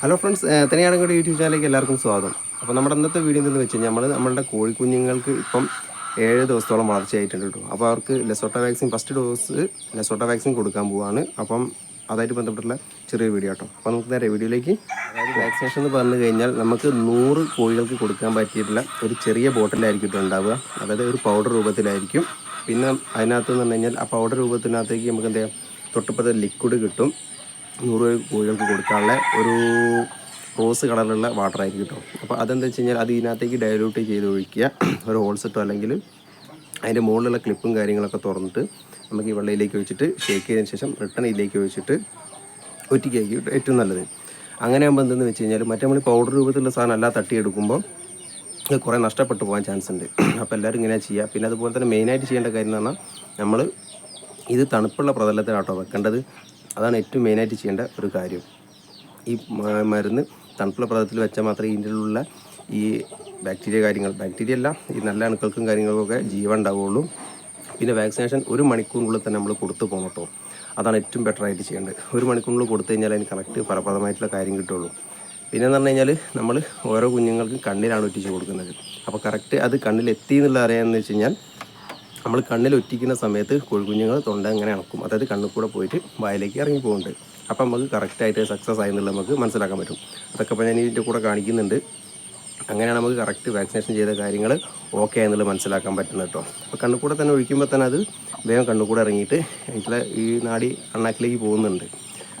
Hello friends തനിയാണെങ്കിൽ YouTube ചാനലിലേക്ക് എല്ലാവർക്കും സ്വാഗതം. അപ്പോൾ നമ്മുടെ ഇന്നത്തെ വീഡിയോ എന്തെന്ന് വെച്ച് കഴിഞ്ഞാൽ നമ്മൾ നമ്മളുടെ കോഴിക്കുഞ്ഞുങ്ങൾക്ക് ഇപ്പം ഏഴ് ദിവസത്തോളം വളർച്ചയായിട്ടുണ്ട് കേട്ടോ. അപ്പോൾ അവർക്ക് LaSota vaccine first dose LaSota vaccine കൊടുക്കാൻ പോവാണ്. അപ്പം അതായിട്ട് ബന്ധപ്പെട്ടുള്ള ചെറിയ വീഡിയോ കേട്ടോ അപ്പോൾ നമുക്ക് നേരെ വീഡിയോയിലേക്ക് അതായത് വാക്സിനേഷൻ എന്ന് പറഞ്ഞു കഴിഞ്ഞാൽ നമുക്ക് നൂറ് കോഴികൾക്ക് കൊടുക്കാൻ പറ്റിയിട്ടുള്ള ഒരു ചെറിയ ബോട്ടിലായിരിക്കും ഉണ്ടാവുക. അതായത് ഒരു പൗഡർ രൂപത്തിലായിരിക്കും. പിന്നെ അതിനകത്ത് എന്ന് പറഞ്ഞു കഴിഞ്ഞാൽ ആ പൗഡർ രൂപത്തിനകത്തേക്ക് നമുക്ക് എന്താ തൊട്ടപ്പുറത്തെ ലിക്വിഡ് കിട്ടും. നൂറ് കോഴികൾക്ക് കൊടുക്കാനുള്ള ഒരു റോസ് കളറിലുള്ള വാട്ടർ ആയിരിക്കും കേട്ടോ. അപ്പോൾ അതെന്താ വെച്ച് കഴിഞ്ഞാൽ അത് ഇതിനകത്തേക്ക് ഡയലൂട്ട് ചെയ്ത് ഒഴിക്കുക. ഒരു ഹോൾസിട്ടോ അല്ലെങ്കിൽ അതിന്റെ മുകളിലുള്ള ക്ലിപ്പും കാര്യങ്ങളൊക്കെ തുറന്നിട്ട് നമുക്ക് ഈ വെള്ളയിലേക്ക് ഒഴിച്ചിട്ട് ഷേക്ക് ചെയ്തതിന് ശേഷം റിട്ടേൺ ഇതിലേക്ക് ഒഴിച്ചിട്ട് ഒറ്റിക്കായിരിക്കും ഏറ്റവും നല്ലത്. അങ്ങനെ ആകുമ്പോൾ എന്തെന്ന് വെച്ച് കഴിഞ്ഞാൽ മറ്റേ നമ്മൾ പൗഡർ രൂപത്തിലുള്ള സാധനം അല്ല തട്ടിയെടുക്കുമ്പോൾ കുറേ നഷ്ടപ്പെട്ടു പോകാൻ ചാൻസ് ഉണ്ട്. അപ്പോൾ എല്ലാവരും ഇങ്ങനെ ചെയ്യുക പിന്നെ അതുപോലെ തന്നെ മെയിനായിട്ട് ചെയ്യേണ്ട കാര്യം എന്ന് പറഞ്ഞാൽ നമ്മൾ ഇത് തണുപ്പുള്ള പ്രതലത്തിലാട്ടോ വെക്കേണ്ടത്. അതാണ് ഏറ്റവും മെയിനായിട്ട് ചെയ്യേണ്ട ഒരു കാര്യം. ഈ മരുന്ന് തണുപ്പുള്ള പ്രതലത്തിൽ വെച്ചാൽ മാത്രമേ ഇതിന്റെ ഉള്ള ഈ ബാക്ടീരിയ കാര്യങ്ങൾ ബാക്ടീരിയ അല്ല ഈ നല്ല അണുക്കൾക്കും കാര്യങ്ങൾക്കൊക്കെ ജീവൻ ഉണ്ടാവുകയുള്ളൂ. പിന്നെ വാക്സിനേഷൻ ഒരു മണിക്കൂറിനുള്ളിൽ തന്നെ നമ്മൾ കൊടുത്തു പോകണം അതാണ് ഏറ്റവും ബെറ്റർ ആയിട്ട് ചെയ്യേണ്ടത്. ഒരു മണിക്കൂറിനുള്ളിൽ കൊടുത്തു കഴിഞ്ഞാൽ അതിന് കറക്റ്റ് ഫലപ്രദമായിട്ടുള്ള കാര്യം കിട്ടുള്ളൂ പിന്നെ എന്ന് പറഞ്ഞു കഴിഞ്ഞാൽ നമ്മൾ ഓരോ കുഞ്ഞുങ്ങൾക്കും കണ്ണിലാണ് ഒറ്റിച്ച് കൊടുക്കുന്നത്. അപ്പോൾ കറക്റ്റ് അത് കണ്ണിലെത്തി എന്നുള്ള അറിയാമെന്ന് വെച്ച് കഴിഞ്ഞാൽ നമ്മൾ കണ്ണിൽ ഒറ്റിക്കുന്ന സമയത്ത് കോഴിക്കുഞ്ഞുങ്ങൾ തൊണ്ട ഇങ്ങനെ അണക്കും. അതായത് കണ്ണിൽ കൂടെ പോയിട്ട് വായിലേക്ക് ഇറങ്ങി പോകുന്നുണ്ട് അപ്പം നമുക്ക് കറക്റ്റായിട്ട് സക്സസ് ആയി എന്നുള്ളത് നമുക്ക് മനസ്സിലാക്കാൻ പറ്റും. അതൊക്കെ ഇപ്പോൾ ഞാൻ ഇതിന്റെ കൂടെ കാണിക്കുന്നുണ്ട്. അങ്ങനെയാണ് നമുക്ക് കറക്റ്റ് വാക്സിനേഷൻ ചെയ്ത കാര്യങ്ങൾ ഓക്കെ എന്നുള്ളത് മനസ്സിലാക്കാൻ പറ്റുന്നത് കേട്ടോ. അപ്പോൾ കണ്ണുകൂടെ തന്നെ ഒഴിക്കുമ്പോൾ തന്നെ അത് വേഗം കണ്ണുകൂടെ ഇറങ്ങിയിട്ട് ഇതിലെ ഈ നാടി കണ്ണാക്കിലേക്ക് പോകുന്നുണ്ട്.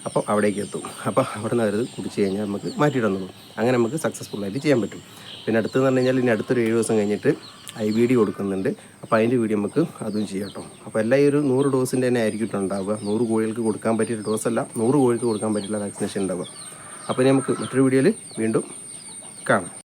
അപ്പോൾ അവിടേക്ക് എത്തും. അപ്പോൾ അവിടെ നിന്ന് അവർ കുടിച്ച് കഴിഞ്ഞാൽ നമുക്ക് മാറ്റിയിടുന്നുള്ളൂ അങ്ങനെ നമുക്ക് സക്സസ്ഫുള്ളായിട്ട് ചെയ്യാൻ പറ്റും. പിന്നെ അടുത്തെന്ന് പറഞ്ഞു കഴിഞ്ഞാൽ ഇനി അടുത്തൊരു ഏഴ് ദിവസം കഴിഞ്ഞിട്ട് ഐ വി ഡി കൊടുക്കുന്നുണ്ട്. അപ്പോൾ അതിന്റെ വീഡിയോ നമുക്ക് അതും ചെയ്യാം കേട്ടോ. അപ്പോൾ എല്ലാം ഈ ഒരു നൂറ് ഡോസിന്റെ തന്നെ ആയിരിക്കും ഉണ്ടാവുക. നൂറ് കോഴികൾക്ക് കൊടുക്കാൻ പറ്റിയ ഡോസ് അല്ല നൂറ് കോഴിക്ക് കൊടുക്കാൻ പറ്റിയുള്ള വാക്സിനേഷൻ ഉണ്ടാവുക. അപ്പോൾ നമുക്ക് മറ്റൊരു വീഡിയോയിൽ വീണ്ടും കാണാം.